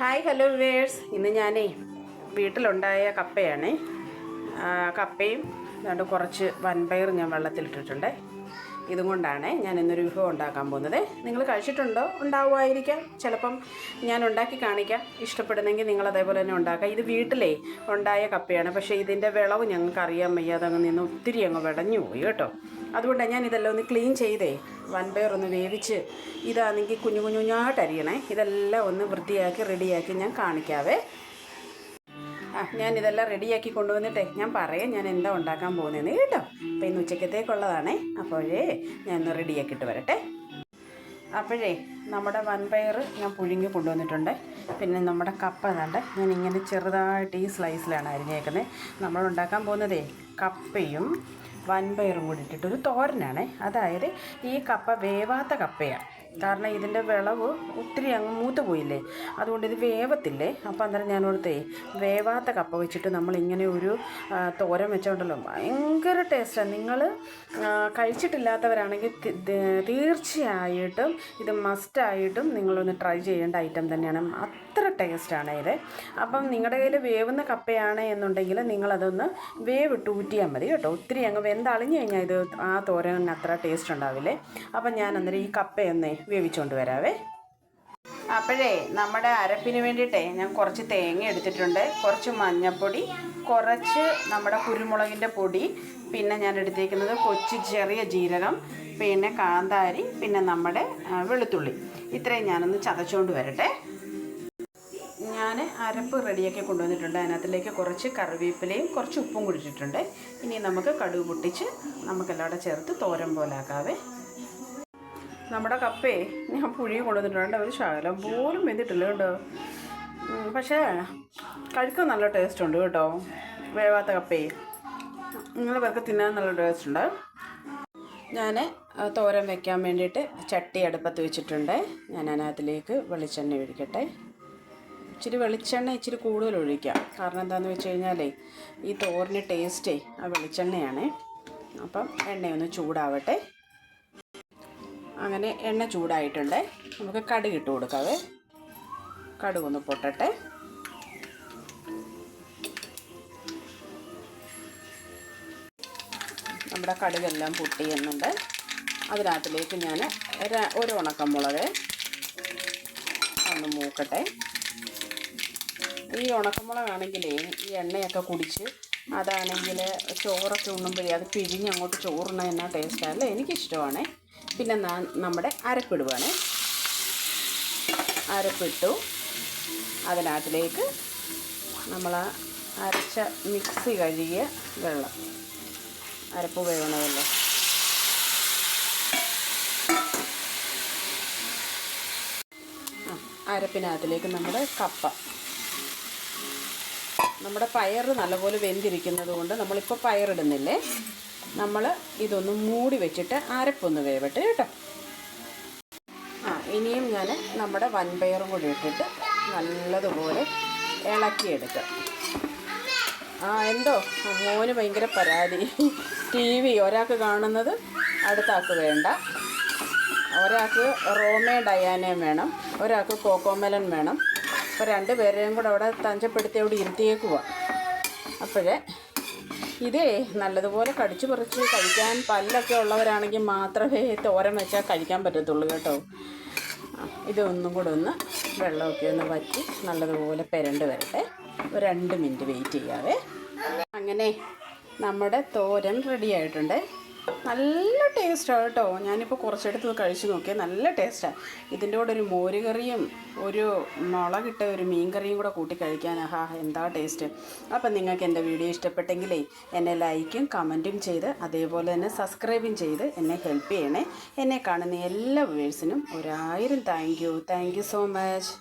Hi hello verse ഇന്ന് ഞാനേ വീട്ടിലുണ്ടായ കപ്പയാണ്. കപ്പയും അതുകൊണ്ട് കുറച്ച് വൻപയർ ഞാൻ വെള്ളത്തിലിട്ടിട്ടുണ്ട്. ഇതും കൊണ്ടാണ് ഞാൻ ഇന്നൊരു വിഭവം ഉണ്ടാക്കാൻ പോകുന്നത്. നിങ്ങൾ കഴിച്ചിട്ടുണ്ടോ? ഉണ്ടാവുമായിരിക്കാം. ചിലപ്പം ഞാൻ ഉണ്ടാക്കി കാണിക്കാം. ഇഷ്ടപ്പെടുന്നെങ്കിൽ നിങ്ങൾ അതേപോലെ തന്നെ ഉണ്ടാക്കാം. ഇത് വീട്ടിലേ ഉണ്ടായ കപ്പയാണ്. പക്ഷേ ഇതിന്റെ വിളവ് ഞങ്ങൾക്ക് അറിയാൻ വയ്യാതെ അങ്ങ് നിന്ന് ഒത്തിരി അങ്ങ് വിടഞ്ഞു പോയി കേട്ടോ. അതുകൊണ്ടാണ് ഞാൻ ഇതെല്ലാം ഒന്ന് ക്ലീൻ ചെയ്തേ. വൻപയർ ഒന്ന് വേവിച്ച് ഇതാണെങ്കിൽ കുഞ്ഞു കുഞ്ഞു കുഞ്ഞായിട്ട് അരിയണേ. ഇതെല്ലാം ഒന്ന് വൃത്തിയാക്കി റെഡിയാക്കി ഞാൻ കാണിക്കാവേ. ആ ഞാൻ ഇതെല്ലാം റെഡിയാക്കി കൊണ്ടുവന്നിട്ടേ. ഞാൻ പറയാം ഞാൻ എന്താ ഉണ്ടാക്കാൻ പോകുന്നതെന്ന് കേട്ടോ. അപ്പോൾ ഇന്ന് ഉച്ചക്കത്തേക്കുള്ളതാണേ അപ്പോഴേ ഞാൻ ഒന്ന് റെഡിയാക്കിയിട്ട് വരട്ടെ. അപ്പോഴേ നമ്മുടെ വൻപയർ ഞാൻ പുഴുങ്ങി കൊണ്ടുവന്നിട്ടുണ്ട്. പിന്നെ നമ്മുടെ കപ്പ കണ്ട് ഞാൻ ഇങ്ങനെ ചെറുതായിട്ട് ഈ സ്ലൈസിലാണ് അരിഞ്ഞേക്കുന്നത് നമ്മൾ ഉണ്ടാക്കാൻ പോകുന്നതേ കപ്പയും വൻപയറും കൂടി ഇട്ടിട്ടൊരു തോരനാണ്. അതായത് ഈ കപ്പ വേവാത്ത കപ്പയാണ്. കാരണം ഇതിന്റെ വിളവ് ഒത്തിരി അങ്ങ് മൂത്ത് പോയില്ലേ? അതുകൊണ്ട് ഇത് വേവത്തില്ലേ? അപ്പോൾ അന്നേരം ഞാൻ ഇവിടുത്തെ വേവാത്ത കപ്പ വെച്ചിട്ട് നമ്മൾ ഇങ്ങനെ ഒരു തോരം വെച്ചോണ്ടല്ലോ. ഭയങ്കര ടേസ്റ്റാണ് നിങ്ങൾ കഴിച്ചിട്ടില്ലാത്തവരാണെങ്കിൽ തീർച്ചയായിട്ടും ഇത് മസ്റ്റായിട്ടും നിങ്ങളൊന്ന് ട്രൈ ചെയ്യേണ്ട ഐറ്റം തന്നെയാണ്. അത്ര ടേസ്റ്റാണ് ഇത്. അപ്പം നിങ്ങളുടെ കയ്യിൽ വേവുന്ന കപ്പയാണ് എന്നുണ്ടെങ്കിൽ നിങ്ങളതൊന്ന് വേവിട്ട് ഊറ്റിയാൽ മതി കേട്ടോ. ഒത്തിരി അങ്ങ് വെന്തളിഞ്ഞ് കഴിഞ്ഞാൽ ഇത് ആ തോരൻ അത്ര ടേസ്റ്റ് ഉണ്ടാവില്ലേ? അപ്പം ഞാൻ അന്നേരം ഈ കപ്പയൊന്നേ വേവിച്ചുകൊണ്ട് വരാവേ. അപ്പോഴേ നമ്മുടെ അരപ്പിന് വേണ്ടിയിട്ടേ ഞാൻ കുറച്ച് തേങ്ങ എടുത്തിട്ടുണ്ട്. കുറച്ച് മഞ്ഞൾപ്പൊടി കുറച്ച് നമ്മുടെ കുരുമുളകിന്റെ പൊടി പിന്നെ ഞാൻ എടുത്തേക്കുന്നത് കൊച്ചു ചെറിയ ജീരകം പിന്നെ കാന്താരി പിന്നെ നമ്മുടെ വെളുത്തുള്ളി. ഇത്രയും ഞാനൊന്ന് ചതച്ചുകൊണ്ട് വരട്ടെ. ഞാൻ അരപ്പ് റെഡിയാക്കി കൊണ്ടുവന്നിട്ടുണ്ട്. അതിനകത്തിലേക്ക് കുറച്ച് കറിവേപ്പിലയും കുറച്ച് ഉപ്പും കുടിച്ചിട്ടുണ്ട് ഇനി നമുക്ക് കടുക് പൊട്ടിച്ച് നമുക്കെല്ലാം ചേർത്ത് തോരൻ പോലാക്കാവേ. നമ്മുടെ കപ്പേ ഞാൻ പുഴി കൊണ്ടുവന്നിട്ടുണ്ട്. ഒരു ശകലം പോലും വെന്തിട്ടില്ല കേട്ടോ. പക്ഷേ കഴിക്കാൻ നല്ല ടേസ്റ്റ് ഉണ്ട് കേട്ടോ. വേവാത്ത കപ്പേ. നിങ്ങൾ പേർക്ക് തിന്നാൻ നല്ല ടേസ്റ്റ് ഉണ്ട്. ഞാൻ തോരൻ വെക്കാൻ വേണ്ടിയിട്ട് ചട്ടി അടുപ്പത്ത് വെച്ചിട്ടുണ്ട്. ഞാൻ അതിനകത്തിലേക്ക് വെളിച്ചെണ്ണ ഒഴിക്കട്ടെ. ഇച്ചിരി വെളിച്ചെണ്ണ ഇച്ചിരി കൂടുതൽ ഒഴിക്കാം. കാരണം എന്താണെന്ന് വെച്ച് കഴിഞ്ഞാലേ ഈ തോറിന് ടേസ്റ്റേ ആ വെളിച്ചെണ്ണയാണ്. അപ്പം എണ്ണയൊന്ന് ചൂടാവട്ടെ. അങ്ങനെ എണ്ണ ചൂടായിട്ടുണ്ട്. നമുക്ക് കടുക് ഇട്ട് കൊടുക്കാവേ. കടുകൊന്ന് പൊട്ടട്ടെ. നമ്മുടെ കടുകെല്ലാം പൊട്ടി എന്നുണ്ട്. അതിനകത്തിലേക്ക് ഞാൻ ഒരു ഉണക്കമുളക് ഒന്ന് മൂക്കട്ടെ. ഈ ഉണക്കമുളകാണെങ്കിലേ ഈ എണ്ണയൊക്കെ കുടിച്ച് അതാണെങ്കിൽ ചോറൊക്കെ ഉണ്ണുമ്പോഴേ അത് പിഴിഞ്ഞ് അങ്ങോട്ട് ചോറുണ്ണ എന്നാൽ ടേസ്റ്റാണ് അല്ലേ? എനിക്കിഷ്ടമാണ്. പിന്നെ നമ്മുടെ അരപ്പിടുവാണ്. അരപ്പിട്ടു. അതിനകത്തിലേക്ക് നമ്മൾ അരച്ച മിക്സി കഴുകിയ വെള്ളം. അരപ്പ് വേണമല്ലോ. അരപ്പിനകത്തിലേക്ക് നമ്മുടെ കപ്പ. നമ്മുടെ പയർ നല്ലപോലെ വെന്തിരിക്കുന്നത് കൊണ്ട് നമ്മളിപ്പോൾ പയറിടുന്നില്ലേ? നമ്മൾ ഇതൊന്ന് മൂടി വെച്ചിട്ട് അരപ്പൊന്ന് വേവട്ടെ കേട്ടോ. ആ ഇനിയും ഞാൻ നമ്മുടെ വൻപയറും കൂടി ഇട്ടിട്ട് നല്ലതുപോലെ ഇളക്കിയെടുക്കുക ആ എന്തോ? മോന് ഭയങ്കര പരാതി. ടി വി ഒരാൾക്ക് കാണുന്നത് അടുത്ത ആൾക്ക് വേണ്ട. ഒരാൾക്ക് റോമേ ഡയാനയും വേണം. ഒരാൾക്ക് കോക്കോമെലൻ വേണം. അപ്പോൾ രണ്ട് പേരെയും കൂടെ അവിടെ തഞ്ചപ്പെടുത്തി അവിടെ ഇരുത്തിയേക്കുക അപ്പോഴേ ഇതേ നല്ലതുപോലെ കടിച്ചു പറിച്ച് കഴിക്കാൻ പല്ലൊക്കെ ഉള്ളവരാണെങ്കിൽ മാത്രമേ തോരൻ വെച്ചാൽ കഴിക്കാൻ പറ്റത്തുള്ളൂ കേട്ടോ. ഇത് ഇതൊന്നും കൂടെ ഒന്ന് വെള്ളമൊക്കെ ഒന്ന് വറ്റി നല്ലതുപോലെ പെരണ്ട് വരട്ടെ. ഒരു രണ്ട് മിനിറ്റ് വെയിറ്റ് ചെയ്യാവേ. അങ്ങനെ നമ്മുടെ തോരൻ റെഡി ആയിട്ടുണ്ട്. നല്ല ടേസ്റ്റാണ് കേട്ടോ. ഞാനിപ്പോൾ കുറച്ചെടുത്ത് കഴിച്ച് നോക്കിയാൽ നല്ല ടേസ്റ്റാണ് ഇതിന്റെ കൂടെ ഒരു മോരുകറിയും ഒരു മുളകിട്ട ഒരു മീൻകറിയും കൂടെ കൂട്ടി കഴിക്കാൻ ആഹാ എന്താ ടേസ്റ്റ്. അപ്പം നിങ്ങൾക്ക് എന്റെ വീഡിയോ ഇഷ്ടപ്പെട്ടെങ്കിലേ എന്നെ ലൈക്കും കമന്റും ചെയ്ത് അതേപോലെ തന്നെ സബ്സ്ക്രൈബും ചെയ്ത് എന്നെ ഹെൽപ്പ് ചെയ്യണേ. എന്നെ കാണുന്ന എല്ലാ വ്യൂവേഴ്സിനും ഒരായിരം thank you. Thank you so much.